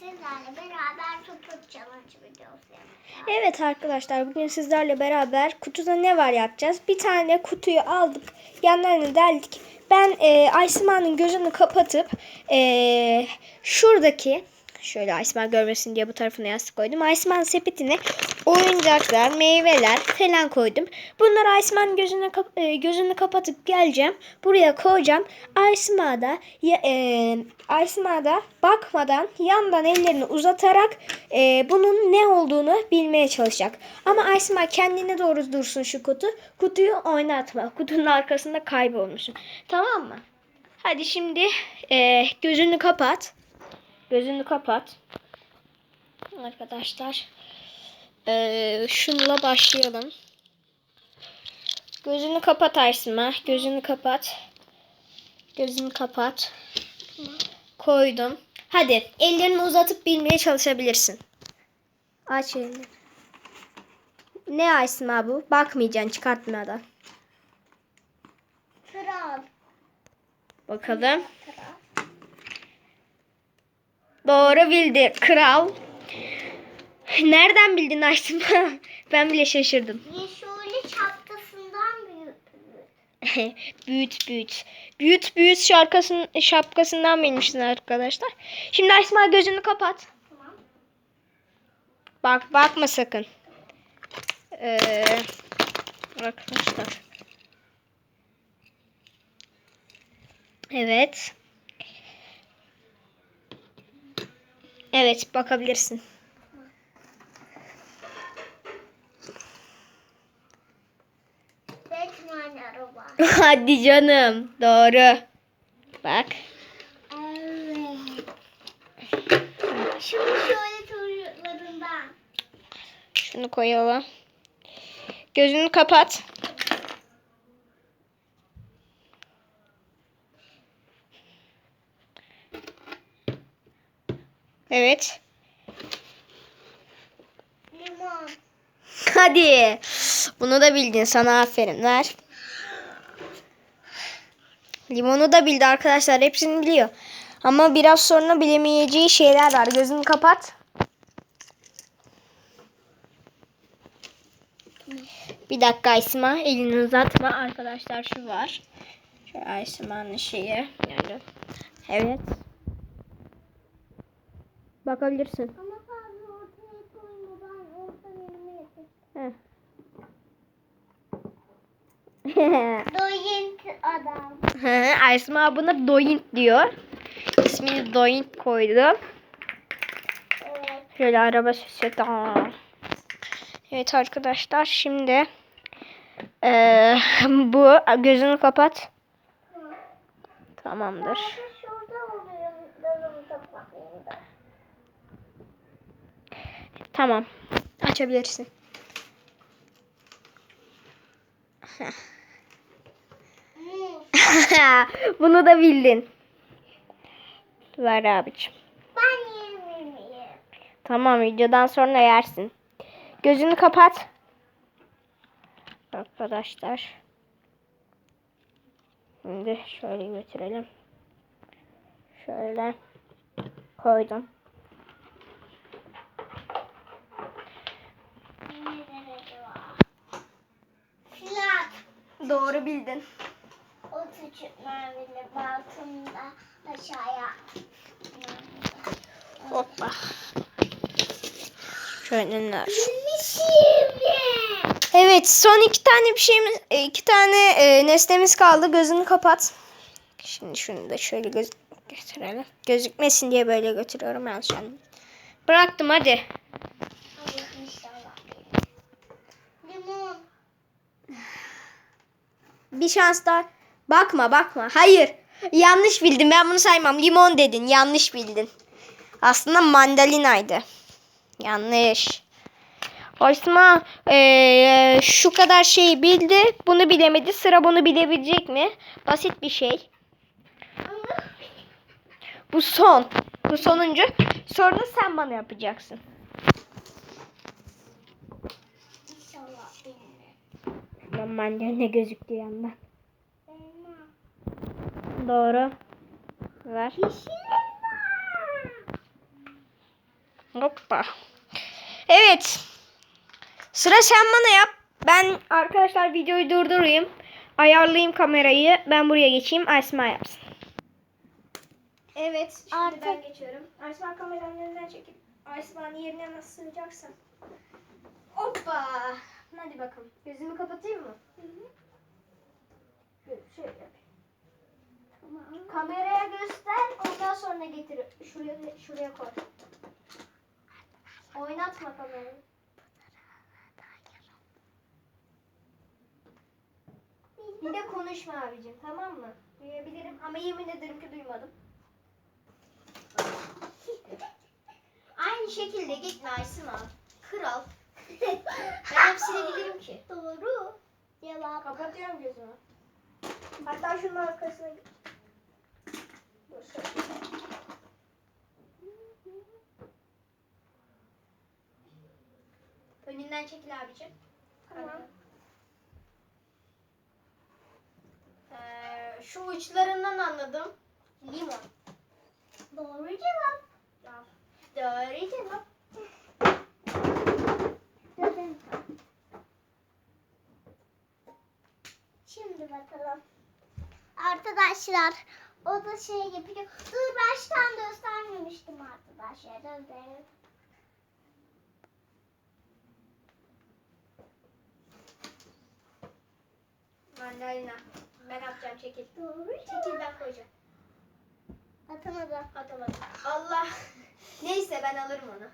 sizlerle beraber tutup challenge videosu yapacağız. Evet arkadaşlar bugün sizlerle beraber kutuda ne var yapacağız. Bir tane kutuyu aldık. Yanlarını deldik. Ben e, Aysima'nın gözünü kapatıp e, şuradaki şöyle Aysima görmesin diye bu tarafına yastık koydum. Aysima'nın sepetine oyuncaklar, meyveler falan koydum. Bunları Aysima'nın gözünü, kap- e, gözünü kapatıp geleceğim. Buraya koyacağım. Ya, e, da bakmadan yandan ellerini uzatarak e, bunun ne olduğunu bilmeye çalışacak. Ama Aysima kendine doğru dursun şu kutu. Kutuyu oynatma. Kutunun arkasında kaybolmuşsun. Tamam mı? Hadi şimdi e, gözünü kapat. Gözünü kapat. Arkadaşlar. E, şunla başlayalım. Gözünü kapat Aysima. Gözünü kapat. Gözünü kapat. Koydum. Hadi ellerini uzatıp bilmeye çalışabilirsin. Aç elini. Ne Aysima bu? Bakmayacaksın çıkartmadan. Kral. Bakalım. Kral. Doğru bildi. Kral. Nereden bildin Aysima? ben bile şaşırdım. Yeşoli şapkasından büyük. büyüt büyüt. Büyüt büyüt şarkısın, şapkasından bilmişsin arkadaşlar. Şimdi Aysima gözünü kapat. Tamam. Bak bakma sakın. Ee, arkadaşlar. Evet. Evet bakabilirsin. Hadi canım. Doğru. Bak. Evet. Şimdi şöyle çocuklarından. Şunu koyalım. Gözünü kapat. Evet. Hadi. Bunu da bildin. Sana aferin. Ver. Limonu da bildi arkadaşlar. Hepsini biliyor. Ama biraz sonra bilemeyeceği şeyler var. Gözünü kapat. Bir dakika Aysima. Elini uzatma. Arkadaşlar şu var. Şu Aysima'nın şeyi. Yani. Evet. Bakabilirsin. Ama fazla ortaya koyma ben orta yerime yapayım. Heh. Doyint adam. Hı, Aysma buna Doint diyor. İsmini Doint koydu. Evet. Şöyle araba. Tamam. Evet arkadaşlar şimdi eee, bu gözünü kapat. Tamamdır. Sadece şurada oluyor. Dalımı kapatayım da. Tamam. Açabilirsin. Bunu da bildin. Ver abicim. Ben yemeği. Tamam videodan sonra yersin. Gözünü kapat. Arkadaşlar. Şimdi şöyle götürelim. Şöyle koydum. Ne derece var? Flat. Doğru bildin. O küçük mermiyle balkında aşağıya. Hoppa. Şöyle ner. Evet son iki tane bir şeyimiz, e, iki tane e, nesnemiz kaldı. Gözünü kapat. Şimdi şunu da şöyle göz getirelim. Gözükmesin diye böyle götürüyorum yanlış anladım. Bıraktım. Hadi inşallah. Limon. Bir şans daha. Bakma bakma. Hayır. Yanlış bildin. Ben bunu saymam. Limon dedin. Yanlış bildin. Aslında mandalinaydı. Yanlış. Osman eee, şu kadar şeyi bildi. Bunu bilemedi. Sıra bunu bilebilecek mi? Basit bir şey. Bu son. Bu sonuncu. Sorunu sen bana yapacaksın. Lan mandalina gözüktü yandan. Elma. Doğru. Ver. Yeşil elma. Hoppa. Evet. Sıra sen bana yap. Ben arkadaşlar videoyu durdurayım. Ayarlayayım kamerayı. Ben buraya geçeyim. Aysma yapsın. Evet. Şimdi Artık- ben geçiyorum. Aysma kameranın önünden çekip Aysma'nın yerine nasıl sığacaksın? Hoppa. Hadi bakalım. Gözümü kapatayım mı? Şöyle, şöyle yapayım. Tamam. Kameraya göster. Ondan sonra getir. Şuraya, şuraya koy. Oynatma kamerayı. Bir de konuşma abicim tamam mı? Duyabilirim ama yemin ederim ki duymadım. Aynı şekilde gitme Aysima. Kral. Ben hepsini bilirim ki. Doğru. Cevap. Kapatıyorum gözümü. Hatta şunun arkasına git. Önünden çekil abicim. Tamam. Ee, şu uçlarından anladım. Limon. Doğru cevap. Ya. Doğru cevap. Şimdi bakalım. Arkadaşlar o da şey yapıyor. Dur baştan göstermemiştim arkadaşlar. Gözlerini. Mandalina. Ben atacağım çekil. Doğru Çekil ben koyacağım. Atamadım. Atamadım. Allah. Neyse ben alırım onu.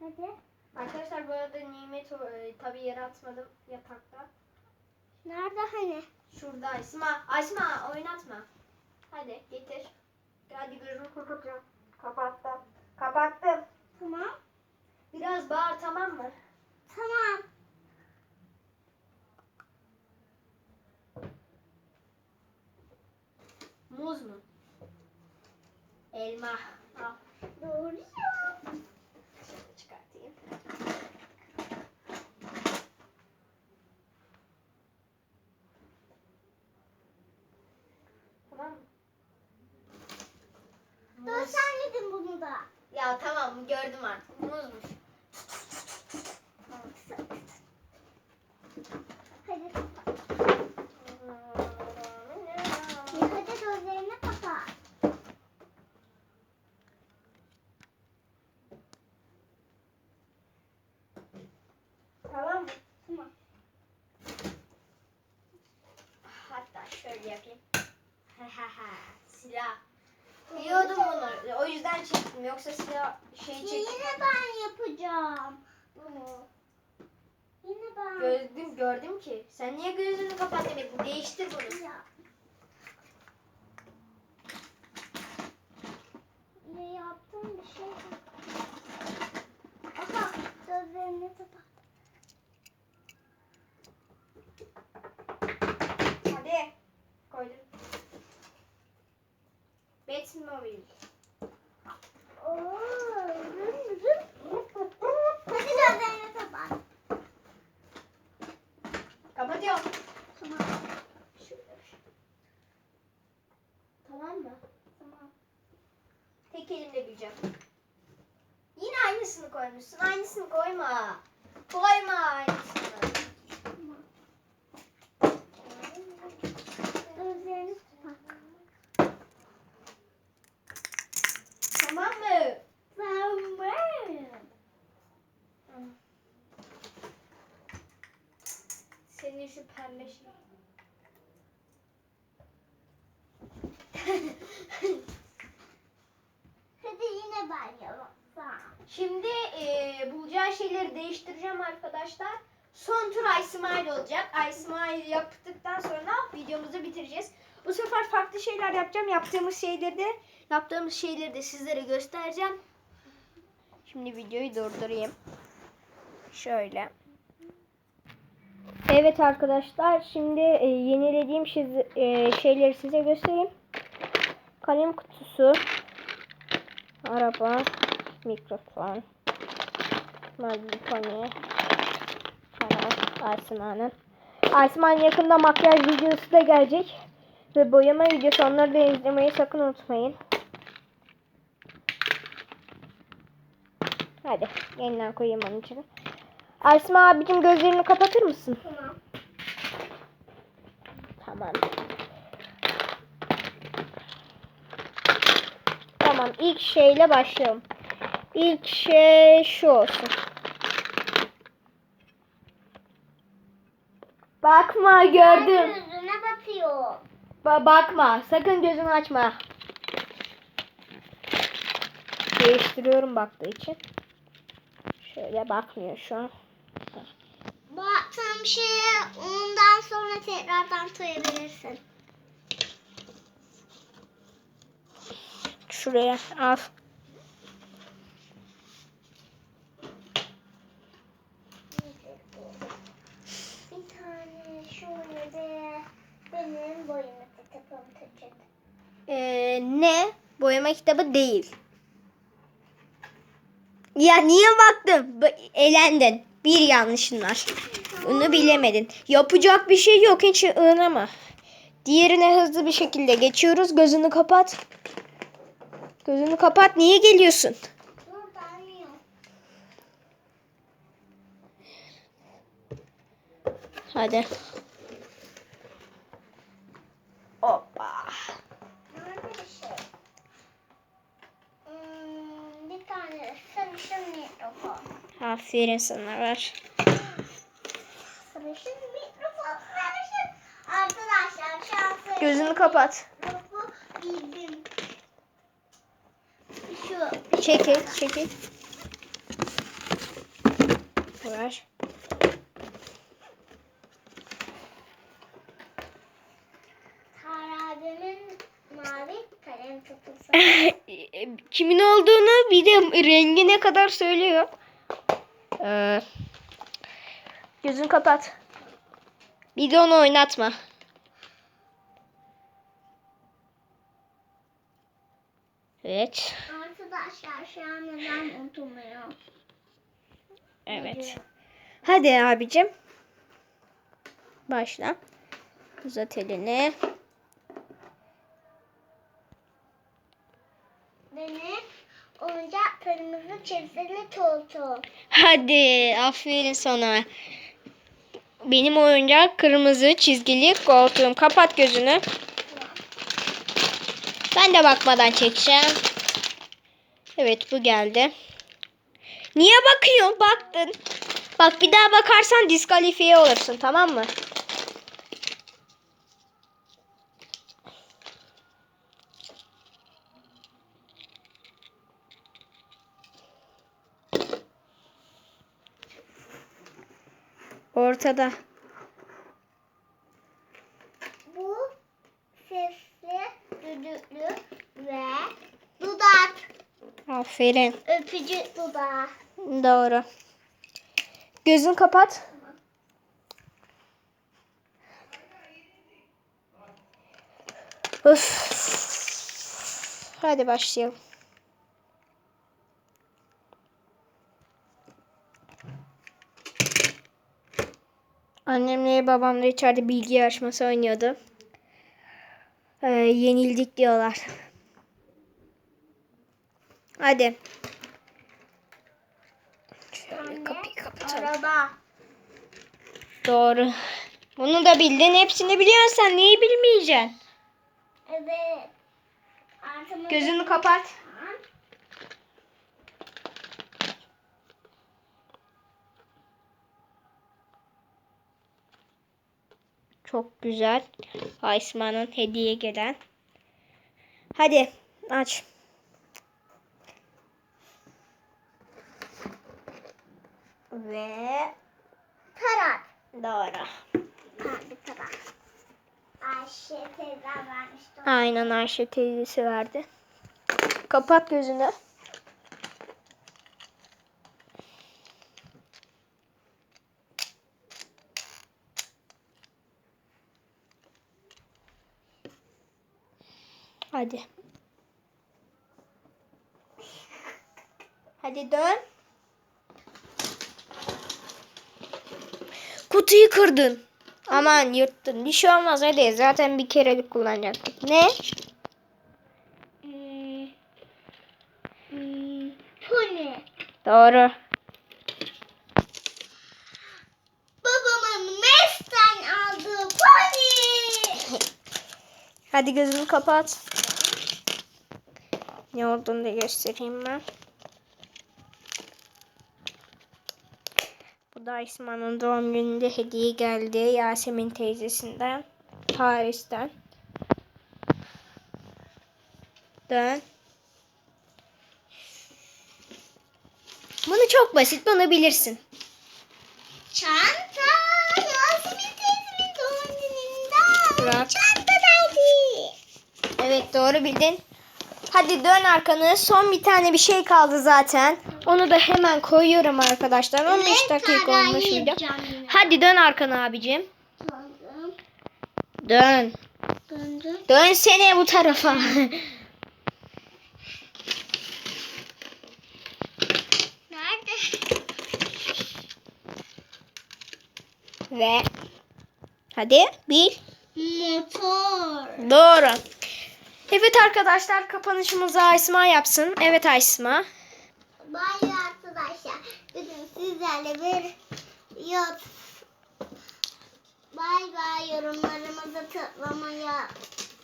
Hadi. Arkadaşlar bu arada nimet e, tabii yere atmadım yatakta. Nerede hani? Şurada Aysma. Aysma oynatma. Hadi getir. Hadi gözümü kapatacağım. Kapattım. Kapattım. Tamam. Biraz bağır tamam mı? Tamam. Muz mu? Elma. Al. Doğru cevap. Şöyle çıkartayım. Tamam mı? Dur Muz. sen yedin bunu da. Ya tamam gördüm artık. Muzmuş. Hadi. Hadi gözlerini kapat. Tamam mı? Tamam. Hatta şöyle yapayım. silah. Biliyordum bunu. O yüzden çektim. Yoksa silah şey çektim. Yine ben yapacağım. Bunu. Yine ben. Gördüm, gördüm ki. Sen niye gözünü kapat demedin? Değiştir bunu. Ya. Ya yaptığım bir şey. Aha gözlerini kapat. Hadi. Koydum. Batmobile. Oo, rım rım. Hadi gözlerini kapat. Kapatıyorum. Tamam. Şöyle. Tamam mı? Tamam. Tek elimle bileceğim. Yine aynısını koymuşsun. Aynısını koyma. Koyma aynısını. Tamam. Mı? Tamam. Senin şu pembe şey. Hadi yine ben yapsam. Şimdi eee bulacağı şeyleri değiştireceğim arkadaşlar. Son tur Ismail olacak. Ismail yaptıktan sonra videomuzu bitireceğiz. Bu sefer farklı şeyler yapacağım. Yaptığımız şeyleri de yaptığımız şeyleri de sizlere göstereceğim. Şimdi videoyu durdurayım. Şöyle. Evet arkadaşlar şimdi e, yenilediğim şey- e, şeyleri size göstereyim. Kalem kutusu, araba, mikrofon, kanal, Asman'ın. Asman yakında makyaj videosu da gelecek. Ve boyama videosu onları da izlemeyi sakın unutmayın. Hadi yeniden koyayım onun için. Aysma abicim gözlerini kapatır mısın? Tamam. Tamam. Tamam ilk şeyle başlayalım. İlk şey şu olsun. Bakma gördüm. Yüzüne batıyor. Ba- bakma. Sakın gözünü açma. Değiştiriyorum baktığı için. Şöyle bakmıyor şu an. Baktığım şeye ondan sonra tekrardan koyabilirsin. Şuraya al. Bir tane şöyle de benim boyumu kitabım tutacak. Ee, ne? Boyama kitabı değil. Ya niye baktın? Elendin. Bir yanlışın var. Bunu bilemedin. Yapacak bir şey yok. Hiç ığınama. Diğerine hızlı bir şekilde geçiyoruz. Gözünü kapat. Gözünü kapat. Niye geliyorsun? Hadi. Hoppa. Nerede bir şey? Hmm, bir tane sarışın mikrofon. Aferin sana ver. Gözünü kapat. Çekil, çekil. Ver. Harabemin mavi kalem kutusu. Kimin olduğunu bir de rengine kadar söylüyor. Ee, gözünü kapat. Bir de onu oynatma. Evet. Arkadaşlar şu an neden oturmuyor? Evet. Hadi abicim. Başla. Uzat elini. Oyuncak kırmızı çizgili koltuğum. Hadi aferin sana. Benim oyuncak kırmızı çizgili koltuğum. Kapat gözünü. Ben de bakmadan çekeceğim. Evet bu geldi. Niye bakıyorsun? Baktın. Bak bir daha bakarsan diskalifiye olursun tamam mı? Ortada. Bu sesli, düdüklü ve dudak. Aferin. Öpücük dudağı. Doğru. Gözünü kapat. Öf. Hadi başlayalım. Annemle babam da içeride bilgi yarışması oynuyordu. Ee, yenildik diyorlar. Hadi. Şöyle kapıyı kapatalım. Araba. Doğru. Bunu da bildin. Hepsini biliyorsun sen. Neyi bilmeyeceksin? Evet. Artımı Gözünü kapat. Çok güzel. Aysman'ın hediye gelen. Hadi aç. Ve Tarak. doğru. Tarak. Ayşe teyzem vermişti. Aynen Ayşe teyzesi verdi. Kapat gözünü. Hadi. Hadi dön. Kutuyu kırdın. Aman yırttın. Bir şey olmaz hadi. Zaten bir kerelik kullanacaktık. Ne? Hmm. Hmm. Pony. Doğru. Babamın Mes'ten aldığı pony. Hadi gözünü kapat. Ne olduğunu da göstereyim ben. Bu da İsmail'in doğum gününde hediye geldi. Yasemin teyzesinden. Paris'ten. Dön. Bunu çok basit. Bunu bilirsin. Çanta. Yasemin teyzemin doğum gününden. Bırak. Çantadaydı. Evet doğru bildin. Hadi dön arkanı. Son bir tane bir şey kaldı zaten. Onu da hemen koyuyorum arkadaşlar. 15 Evet, dakika olmuş video. Hadi dön arkanı abicim. Dön. Döndüm. Dönsene bu tarafa. Nerede? Ve hadi bil. Motor. Doğru. Evet arkadaşlar kapanışımızı Aysma yapsın. Evet Aysma. Bay arkadaşlar. Bugün sizlerle bir yot. Bay bay yorumlarımızı tıklamaya,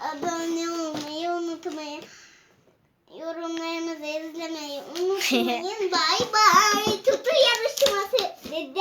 abone olmayı unutmayın. Yorumlarımızı izlemeyi unutmayın. bay bay. Tutu yarışması. Dede.